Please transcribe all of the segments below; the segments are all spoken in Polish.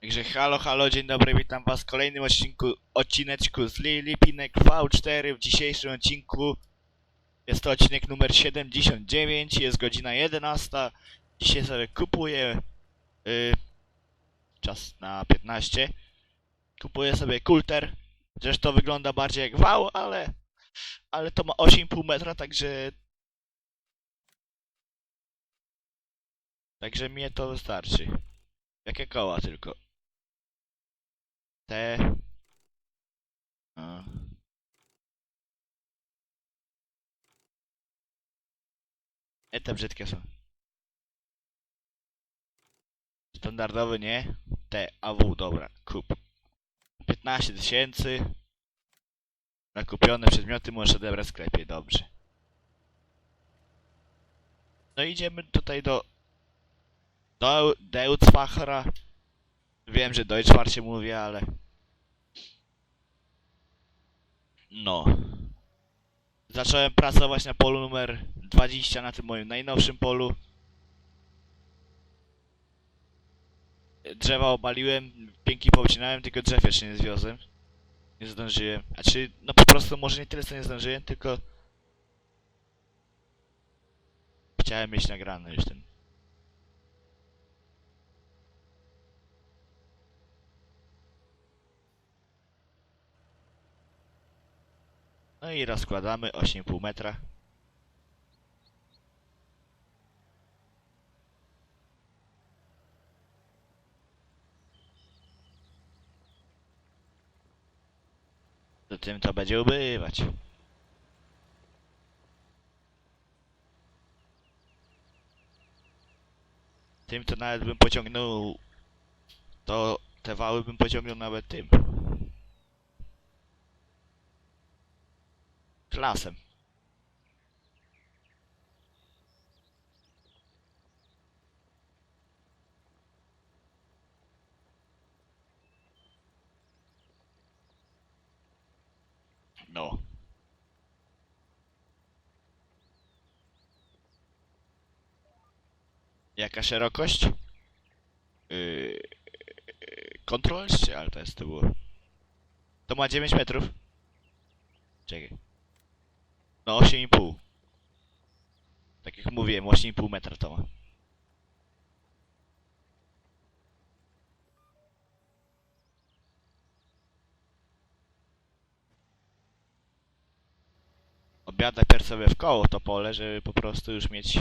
Także halo, halo, dzień dobry, witam was w kolejnym odcinku, odcineczku z Lili Pinek V4. W dzisiejszym odcinku jest to odcinek numer 79, jest godzina 11. Dzisiaj sobie kupuję y, czas na 15. Kupuję sobie kulter. Zresztą wygląda bardziej jak wał, ale ale to ma 8,5 metra, także także mnie to wystarczy. Jakie koła tylko. Te. E, te brzydkie są. Standardowy nie. Te AW, dobra, kup. 15 tysięcy. Nakupione przedmioty możesz odebrać w sklepie, dobrze. No idziemy tutaj do... Do Deutzfachera. Wiem, że Deutschfach się mówi, ale... No. Zacząłem pracować na polu numer 20, na tym moim najnowszym polu. Drzewa obaliłem, pięki powycinałem, tylko drzew jeszcze nie zwiozłem. Nie zdążyłem. Znaczy, no po prostu może nie tyle co nie zdążyłem, tylko... Chciałem mieć nagrane już ten... No i rozkładamy 8,5 metra. To tym to będzie ubywać. Tym to nawet bym pociągnął... To te wały bym pociągnął nawet tym. Klasem. No. Jaka szerokość? Yy, kontrol ale to jest to było? To ma 9 metrów. Czekaj. No 8,5. Tak jak mówiłem, 8,5 metra to ma. Pierw sobie w koło to pole, żeby po prostu już mieć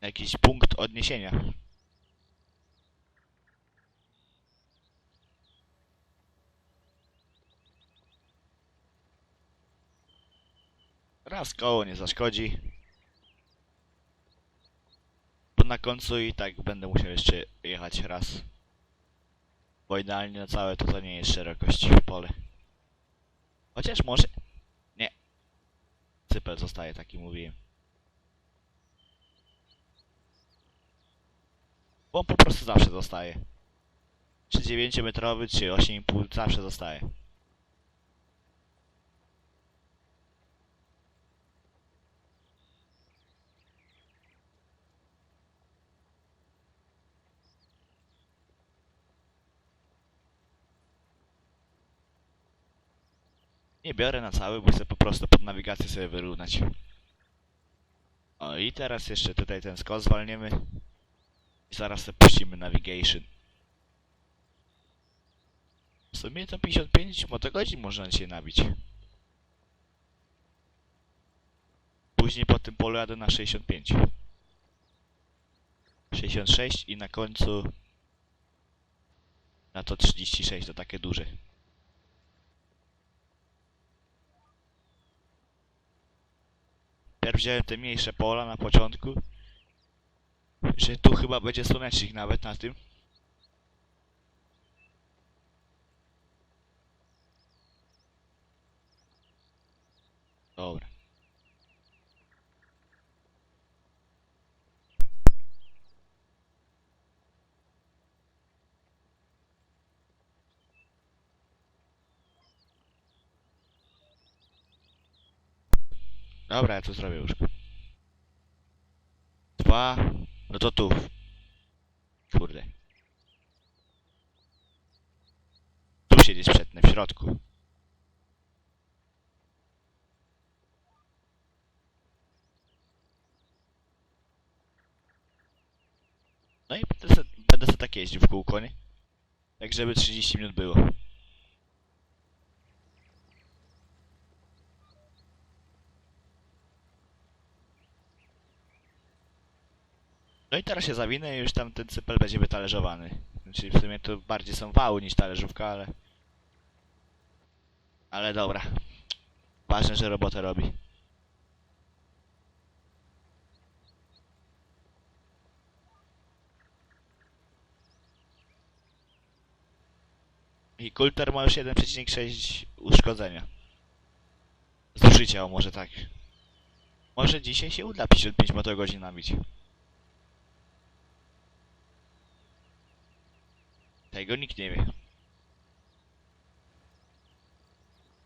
jakiś punkt odniesienia. Raz koło nie zaszkodzi. Bo na końcu i tak będę musiał jeszcze jechać raz. Bo idealnie na całe to, to nie jest szerokość w pole. Chociaż może... Nie. Cypel zostaje, taki mówiłem. Bo on po prostu zawsze zostaje. Czy 9 metrowy, czy 8,5 zawsze zostaje. Nie biorę na cały, bo chcę po prostu pod nawigację sobie wyrównać. O i teraz jeszcze tutaj ten skos zwalniemy. I zaraz sobie puścimy navigation. W sumie to 55 motogodzin można dzisiaj nabić. Później po tym polu jadę na 65. 66 i na końcu na to 36, to takie duże. Pierw wziąłem te mniejsze pola na początku. Że tu chyba będzie słonecznik nawet na tym. Dobra. Dobra, ja to zrobię już. dwa. No to tu. Kurde. Tu siedzieć przednie, w środku. No i będę se, będę se tak jeździł w kółko, nie? Tak żeby 30 minut było. No i teraz się zawinę i już tam ten cypel będzie wytalerzowany. Czyli w sumie to bardziej są wały niż talerzówka, ale... Ale dobra. Ważne, że robotę robi. I Kulter ma już 1,6 uszkodzenia. Zużycia, o może tak. Może dzisiaj się uda 55 motogodzin nabić. Tego nikt nie wie.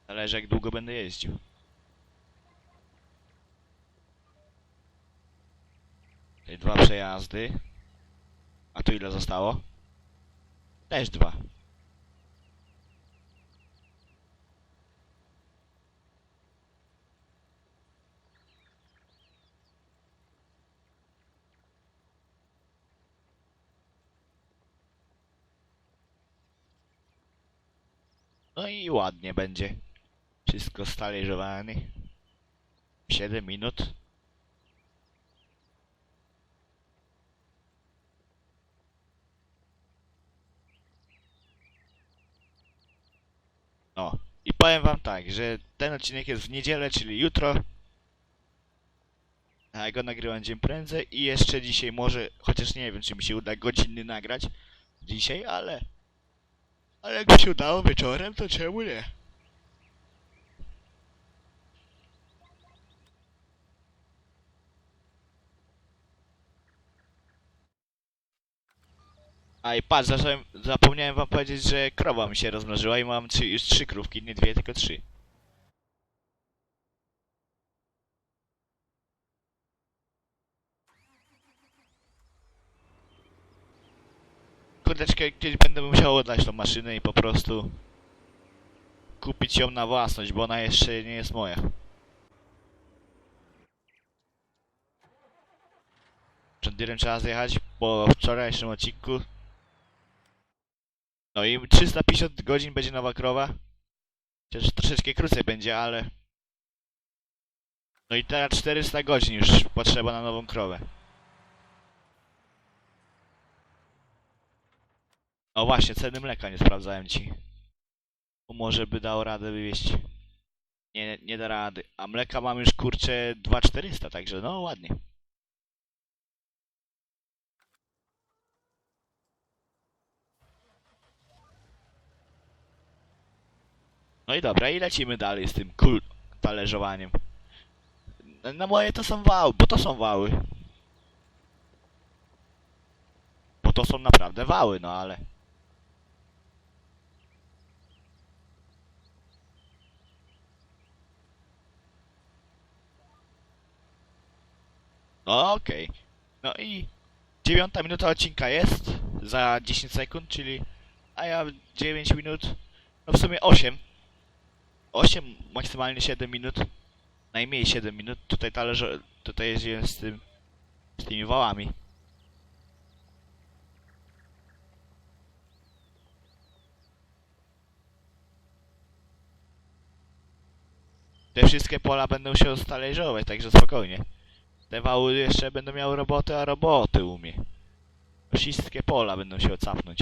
Zależy jak długo będę jeździł. Dwa przejazdy. A tu ile zostało? Też dwa. No i ładnie będzie. Wszystko stależowane. 7 minut. No. I powiem wam tak, że ten odcinek jest w niedzielę, czyli jutro. A ja go nagrywam dzień prędzej i jeszcze dzisiaj może, chociaż nie wiem czy mi się uda godzinny nagrać dzisiaj, ale ale jakby się udało wieczorem, to czemu nie? A i patrz, zapomniałem wam powiedzieć, że krowa mi się rozmnożyła i mam trzy, już trzy krówki, nie dwie, tylko trzy. Kurdeczkę, kiedyś będę musiał oddać tą maszynę i po prostu kupić ją na własność, bo ona jeszcze nie jest moja. John trzeba zjechać po wczorajszym odcinku. No i 350 godzin będzie nowa krowa. Chociaż troszeczkę krócej będzie, ale... No i teraz 400 godzin już potrzeba na nową krowę. O właśnie, ceny mleka nie sprawdzałem ci. Bo może by dało radę wywieźć. Nie, nie da rady. A mleka mam już kurczę 2400, także no ładnie. No i dobra, i lecimy dalej z tym kul talerzowaniem. Na moje to są wały, bo to są wały. Bo to są naprawdę wały, no ale... No okej. No i dziewiąta minuta odcinka jest za 10 sekund, czyli a ja 9 minut, no w sumie 8. 8, maksymalnie 7 minut. Najmniej 7 minut. Tutaj talerze, tutaj jeździłem z tym, z tymi wałami. Te wszystkie pola będą się stalerzować, także spokojnie. Te wały jeszcze będą miały roboty, a roboty umie. Wszystkie pola będą się ocapnąć.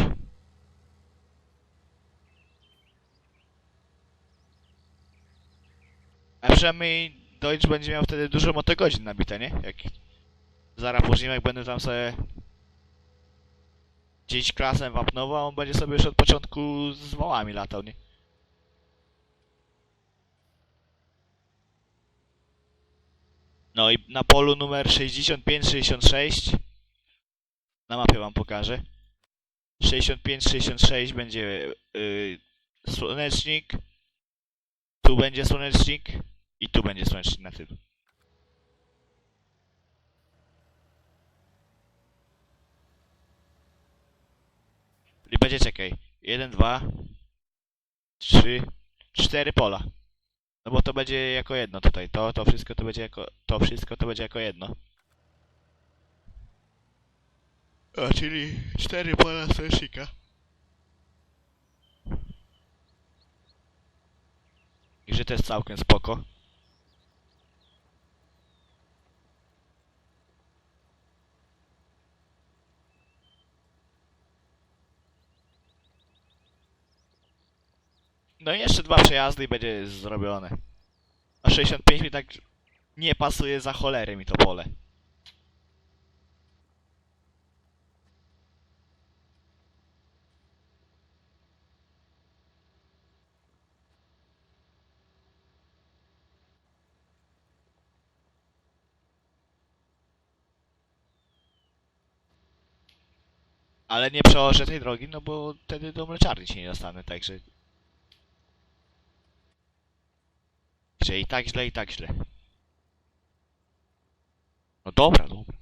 A przynajmniej Deutsch będzie miał wtedy dużo motogodzin nabite, nie? Jak zaraz później jak będę tam sobie gdzieś klasem wapnował, on będzie sobie już od początku z wałami latał, nie? No i na polu numer 65-66 na mapie wam pokażę. 65-66 będzie yy, słonecznik, tu będzie słonecznik i tu będzie słonecznik na tym. I będzie czekaj. 1, 2, 3, 4 pola. No bo to będzie jako jedno tutaj. To, to wszystko to będzie jako, to wszystko to będzie jako jedno. A, czyli cztery pola sojuszyka. I że to jest całkiem spoko. No i jeszcze dwa przejazdy i będzie zrobione. A 65 mi tak nie pasuje za cholerę mi to pole. Ale nie przełożę tej drogi, no bo wtedy do mleczarni się nie dostanę, także... I tak źle, i tak źle. No dobra, dobra.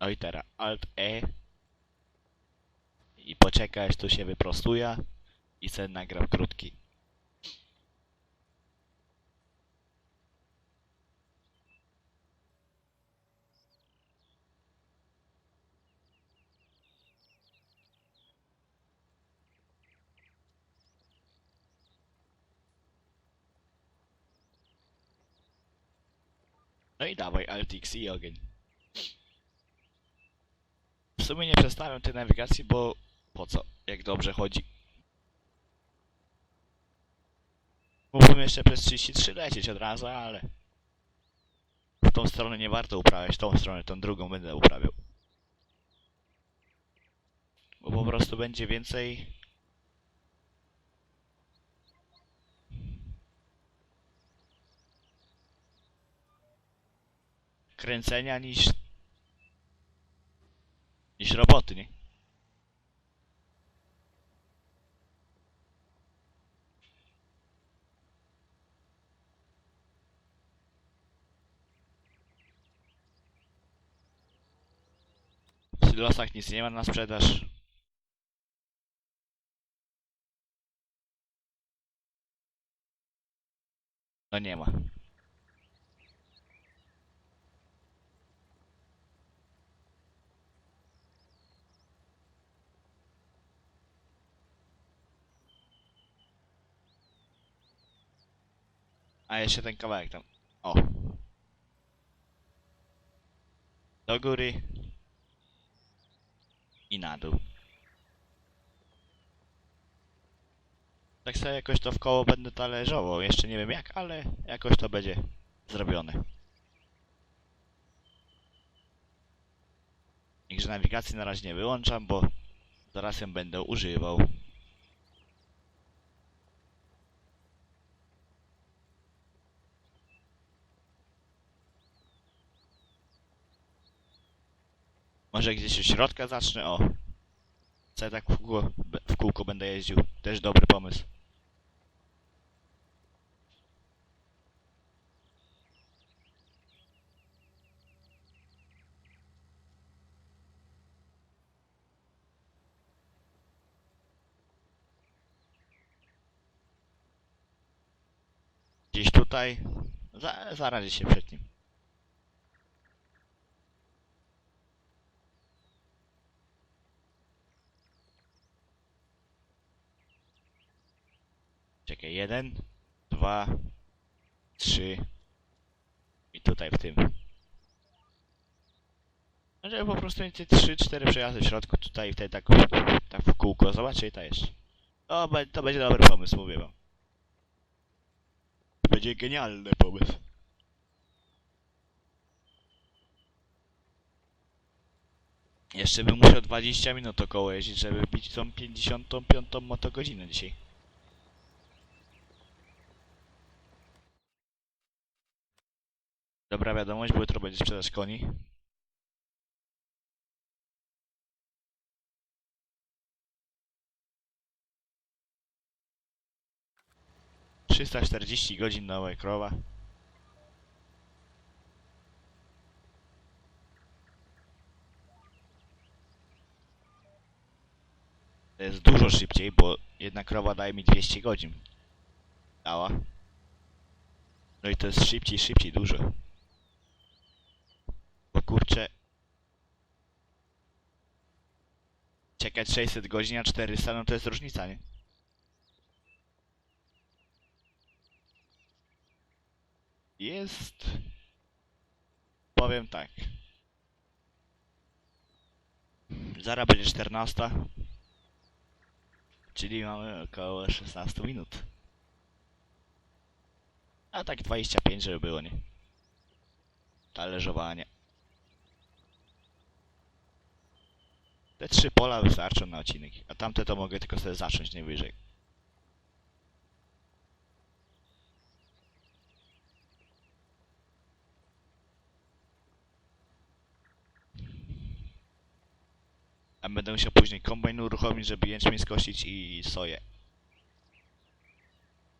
No i teraz Alt E. I poczekaj, aż tu się wyprostuje. I sobie nagram krótki. No i dawaj Alt X i ogień. W sumie nie przestawiam tej nawigacji, bo po co? Jak dobrze chodzi. Mógłbym jeszcze przez 33 lecieć od razu, ale... W tą stronę nie warto uprawiać, tą stronę, tą drugą będę uprawiał. Bo po prostu będzie więcej... Kręcenia niż... niż roboty, nie? W silosach nic nie ma na sprzedaż. No nie ma. A jeszcze ten kawałek tam. O. Do góry. I na dół. Tak sobie jakoś to w koło będę talerzował. Jeszcze nie wiem jak, ale jakoś to będzie zrobione. Niechże nawigacji na razie nie wyłączam, bo zaraz ją będę używał. Może gdzieś od środka zacznę, o. Co ja tak w kółko, w kółko będę jeździł. Też dobry pomysł. Gdzieś tutaj. Za, zarazi się przed nim. Czekaj, jeden, dwa, trzy i tutaj w tym. No, Żeby po prostu mieć te trzy, cztery przejazdy w środku, tutaj i wtedy tak, tak w kółko. Zobaczcie i to jeszcze. To będzie dobry pomysł, mówię wam. Będzie genialny pomysł. Jeszcze bym musiał 20 minut około jeździć, żeby bić tą 55 motogodzinę dzisiaj. Dobra wiadomość, bo jutro będzie sprzedaż koni. Trzysta czterdzieści godzin na krowa. To jest dużo szybciej, bo jedna krowa daje mi 200 godzin. Dała. No i to jest szybciej, szybciej, dużo. Bo kurczę... Czekać 600 godzin, a 400, no to jest różnica, nie? Jest... Powiem tak. Zara będzie 14. Czyli mamy około 16 minut. A tak 25, żeby było, nie? Talerzowanie. Te trzy pola wystarczą na odcinek, a tamte to mogę tylko sobie zacząć nie wyżej. A będę musiał później kombajn uruchomić, żeby jęczmień skosić i soję.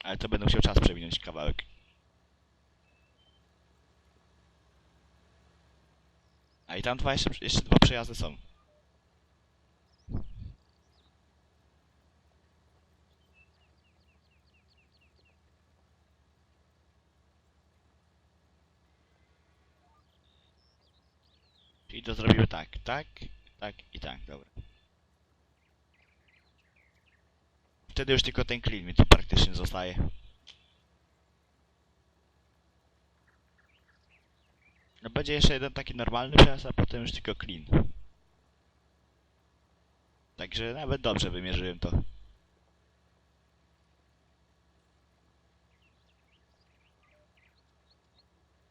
Ale to będę musiał czas przewinąć kawałek. A i tam dwa jeszcze, jeszcze dwa przejazdy są. Czyli to zrobimy tak, tak, tak i tak, dobra. Wtedy już tylko ten clean mi tu praktycznie zostaje. No będzie jeszcze jeden taki normalny przejazd, a potem już tylko clean. Także nawet dobrze wymierzyłem to.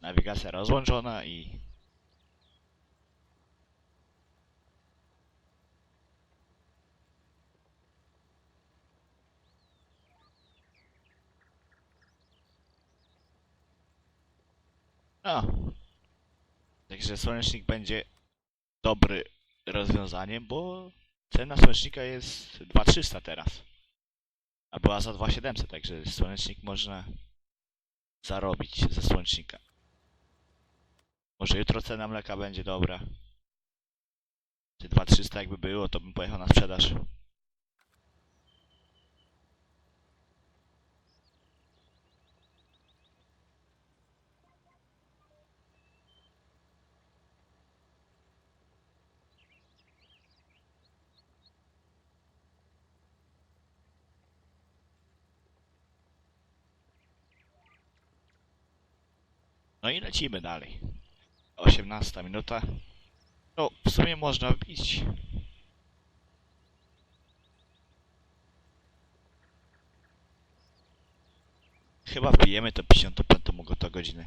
Nawigacja rozłączona i... No. Także słonecznik będzie dobre rozwiązaniem, bo cena słonecznika jest 2300 teraz. A była za 2700, także słonecznik można zarobić ze słonecznika. Może jutro cena mleka będzie dobra. Czy 2300 jakby było, to bym pojechał na sprzedaż. No i lecimy dalej. 18 minuta. No, w sumie można wbić. Chyba wbijemy to 55 to godzinę.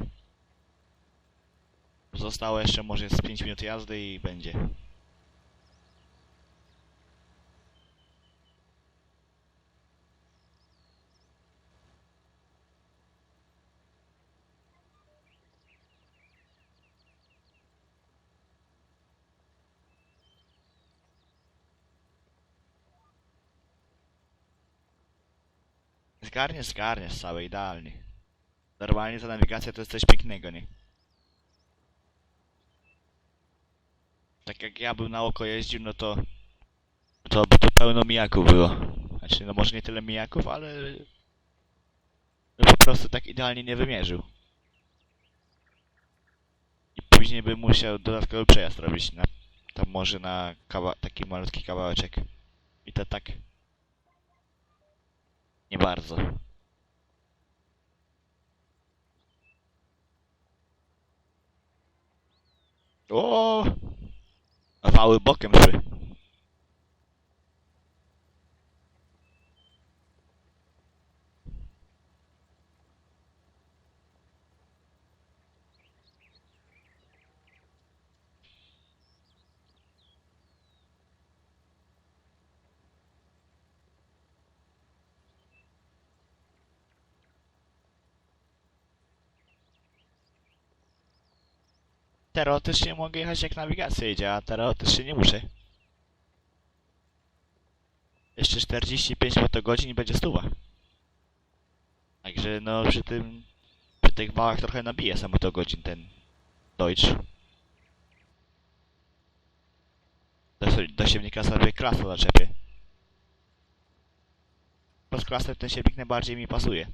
Zostało jeszcze może z 5 minut jazdy i będzie. Zgarniesz, zgarniesz całe idealnie. Normalnie ta nawigacja to jest coś pięknego, nie? Tak jak ja bym na oko jeździł, no to... To by tu pełno mijaków było. Znaczy, no może nie tyle mijaków, ale... No po prostu tak idealnie nie wymierzył. I później bym musiał dodatkowy przejazd robić na... Tam może na kawa taki malutki kawałeczek. I to tak... Nie bardzo. O! Wały bokiem szły. Teoretycznie mogę jechać jak nawigacja idzie, a teoretycznie nie muszę. Jeszcze 45 motogodzin i będzie stuwa. Także no przy tym, przy tych wałach trochę nabija samo to godzin ten Deutsch. Do, do siewnika sobie klasa zaczepię. Bo z klasem ten siewnik najbardziej mi pasuje.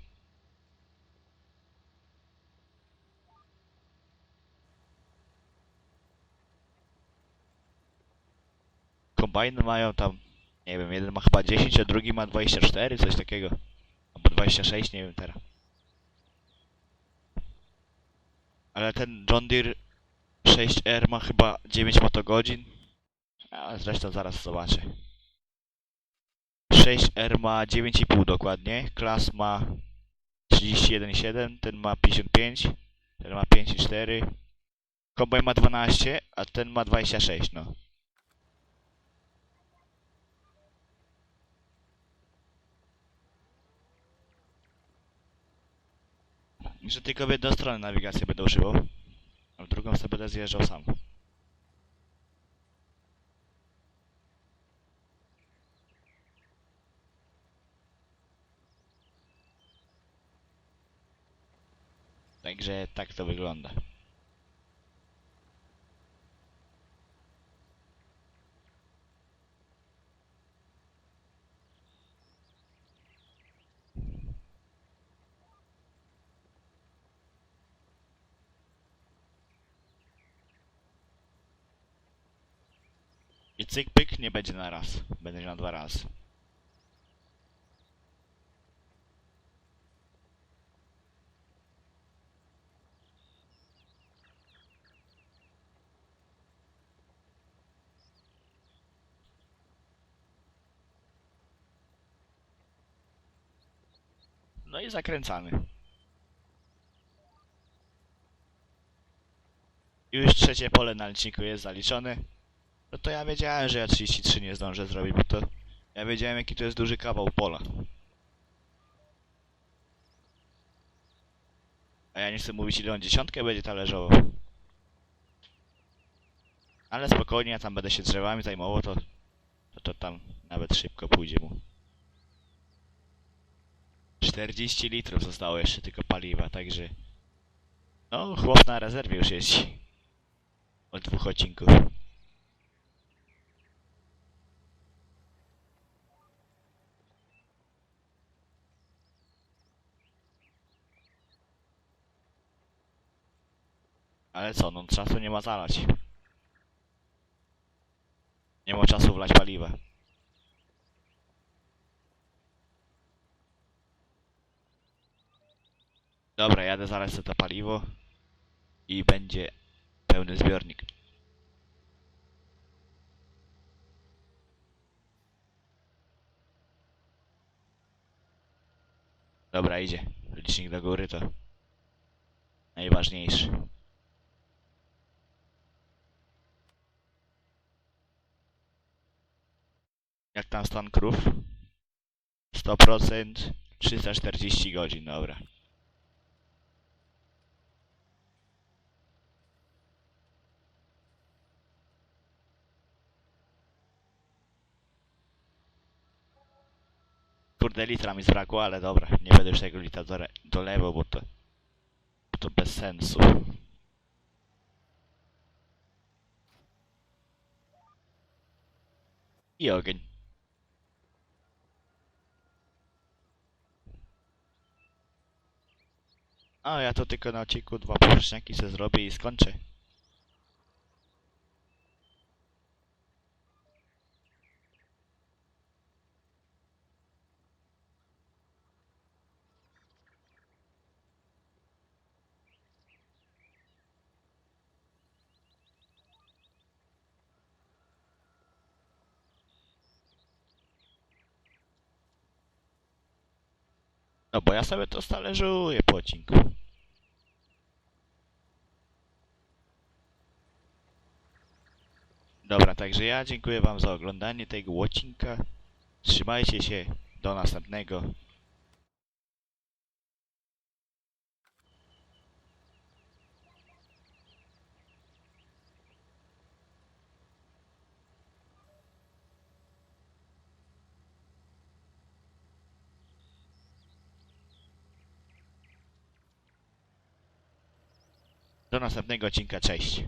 Kombajny mają tam, nie wiem, jeden ma chyba 10, a drugi ma 24, coś takiego. Albo 26, nie wiem teraz. Ale ten John Deere 6R ma chyba 9 motogodzin. A zresztą zaraz zobaczę. 6R ma 9,5 dokładnie. Klas ma 31,7, ten ma 55, ten ma 5,4. Kombajn ma 12, a ten ma 26, no. Że tylko w jedną stronę nawigację będę używał, a w drugą sobie będę zjeżdżał sam. Także tak to wygląda. I cyk pyk nie będzie na raz. Będzie na dwa razy. No i zakręcamy. Już trzecie pole na liczniku jest zaliczone. No to ja wiedziałem, że ja 33 nie zdążę zrobić, bo to... Ja wiedziałem jaki to jest duży kawał pola. A ja nie chcę mówić ile on dziesiątkę będzie talerzował. Ale spokojnie, ja tam będę się drzewami zajmował, to... To, to tam nawet szybko pójdzie mu. 40 litrów zostało jeszcze tylko paliwa, także... No, chłop na rezerwie już jeździ. Od dwóch odcinków. Ale co, no czasu nie ma zalać. Nie ma czasu wlać paliwa. Dobra, jadę zaraz za to paliwo i będzie pełny zbiornik. Dobra, idzie. Licznik do góry to najważniejszy. Jak tam stan krów? 100%, 340 godzin, dobra. Kurde, litra mi zbrakło, ale dobra, nie będę już tego litra dole- dolewał, bo to, bo to bez sensu. I ogień. A ja to tylko na odcinku dwa poprzeczniaki sobie zrobię i skończę. No bo ja sobie to stalerzuję po odcinku. Dobra, także ja dziękuję wam za oglądanie tego odcinka. Trzymajcie się, do następnego. Do następnego odcinka, cześć.